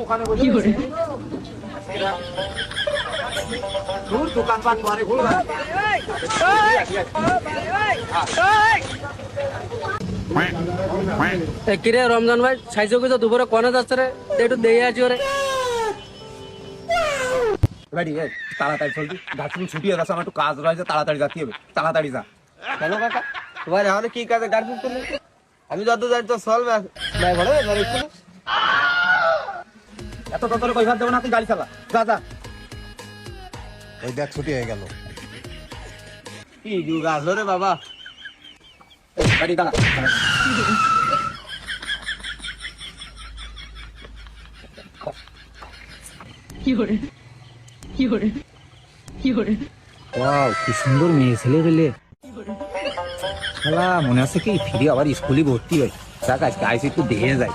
দোকানে বসে পরে কিরে? রমজান ভাই সাইজে কইতো দুপুরে কোনে যাচ্ছে রে? একটু দেই আছি ওরে। বাড়ি তাড়াতাড়ি চলবি। গাছগুলো ছুটি হয়ে গেছে আমার একটু কাজ রয়েছে তাড়াতাড়ি যাতে হবে। তাড়াতাড়ি যা। কেন কাকা তোমার এখন কি কাজে গাড়ি আমি যত জানি তো চল ভাই ভালো এত দেবো না তুই গাড়ি চালা যা যা। এই দেখ ছুটি হয়ে গেল। কি যুগ আসলো রে বাবা? গাড়ি দাঁড়া ওয়াও কি সুন্দর মেয়ে ছেলে গেলে শালা মনে আছে কি ফিরে আবার স্কুলে ভর্তি হয়। যাক আজকে আইসি একটু দেখে যায়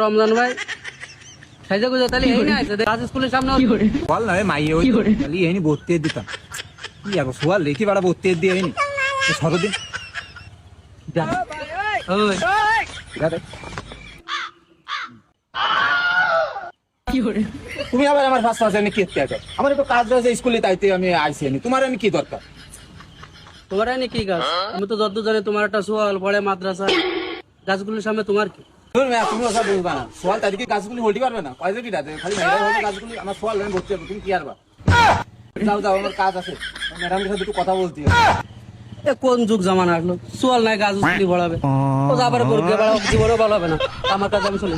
রমজান ভাই? সাইজে কইতো তাহলে এই না আছে আজ স্কুলের সামনে বল না মাইয়ে ওই খালি এনি ভর্তি দিতাম। কি আর সোয়াল দেখি বাড়া ভর্তি দিয়ে হয়নি সরদিন যা। ওই। যা। তুমি আবার আমার ফার্স্ট ফার্স্ট এনে কি আছো? আমার একটু কাজ রয়েছে স্কুলে তাইতে আমি আইসি তোমার আমি কি দরকার? তোমার এনে কি গাছ? আমি তো যত জানি তোমার একটা সোয়াল পড়ে মাদ্রাসা গাছগুলোর সামনে তোমার কি? তুমি ওসব বুঝবা না। সোয়াল তাদেরকে গাছগুলি হলতে পারবে না? কয়েছে কি রাতে খালি গাছগুলি আমার সোয়াল আমি ভর্তি হবে তুমি কি আরবা যাও যাও আমার কাজ আছে। ম্যাডামের সাথে একটু কথা বলতে এ কোন যুগ জামানা আসলো? সোয়াল নাই গাছ উস্কুলি বড়াবে ও করবে হবে না। আমার কাছে আমি চলি